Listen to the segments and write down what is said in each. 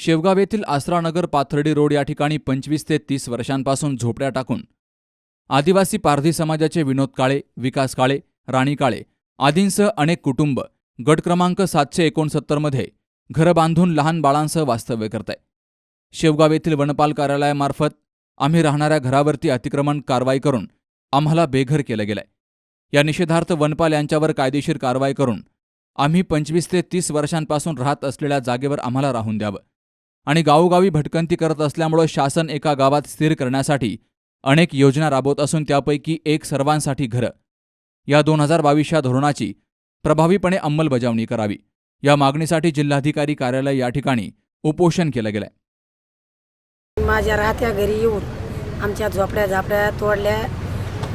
शेवगाव येथील आसरानगर पाथर्डी रोड या ठिकाणी पंचवीस ते तीस वर्षांपासून झोपड्या टाकून आदिवासी पारधी समाजाचे विनोद काळे विकास काळे राणी काळे आदींसह अनेक कुटुंब गट क्रमांक सातशे एकोणसत्तरमध्ये घरं बांधून लहान बाळांसह वास्तव्य करत आहे शेवगाव येथील वनपाल कार्यालयामार्फत आम्ही राहणाऱ्या घरावरती अतिक्रमण कारवाई करून आम्हाला बेघर केलं गेलंय. या निषेधार्थ वनपाल यांच्यावर कायदेशीर कारवाई करून आम्ही पंचवीस ते तीस वर्षांपासून राहत असलेल्या जागेवर आम्हाला राहून द्यावं. आणि गावोगावी भटकंती करत असल्यामुळं शासन एका गावात स्थिर करण्यासाठी अनेक योजना राबवत असून त्यापैकी एक सर्वांसाठी घरं. या दोन हजार बावीस या धोरणाची प्रभावीपणे अंमलबजावणी करावी. या मागणीसाठी जिल्हाधिकारी कार्यालय या ठिकाणी उपोषण केलं गेलंय. माझ्या राहत्या घरी येऊन आमच्या झोपड्या झापड्या तोडल्या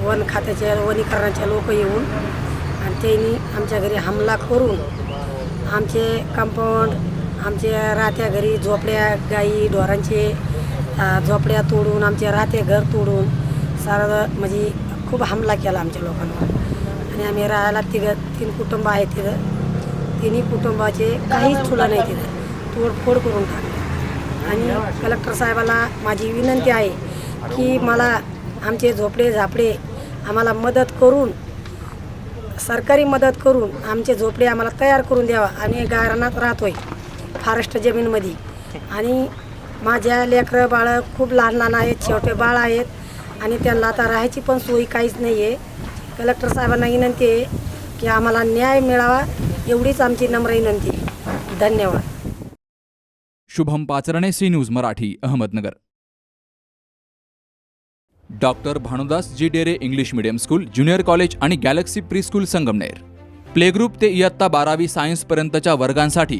वन खात्याच्या वनीकरणाच्या लोक येऊन आणि त्यांनी आमच्या घरी हमला करून आमचे कंपाऊंड आमच्या राहत्या घरी झोपड्या गाई ढोरांचे झोपड्या तोडून आमचे राहते घर तोडून सारं म्हणजे खूप हमला केला आमच्या लोकांवर. आणि आम्ही राहायला तिघं तीन कुटुंब आहेत तिथं. तिन्ही कुटुंबाचे काहीच चुला नाही तिथं. तोडफोड करून टाकले. आणि कलेक्टर साहेबाला माझी विनंती आहे की मला आमचे झोपडे झापडे आम्हाला मदत करून सरकारी मदत करून आमचे झोपडे आम्हाला तयार करून द्यावा. आम्ही गारणात राहतोय. फारेस्ट जमीनमध्ये. आणि माझ्या लेकरं बाळं खूप लहान लहान आहेत छोटे बाळ आहेत. आणि त्यांना आता राहायची पण सोयी काहीच नाही आहे कलेक्टर साहेबांना विनंती आहे की आम्हाला न्याय मिळावा एवढीच आमची नम्र विनंती. आहे धन्यवाद. Shubham Pacharne C News Marathi Ahmednagar. Doctor Bhanudas ji Dere English medium school junior college आणि Galaxy pre school Sangamner. Playgroup ते इयत्ता बारावी सायन्सपर्यंतच्या वर्गांसाठी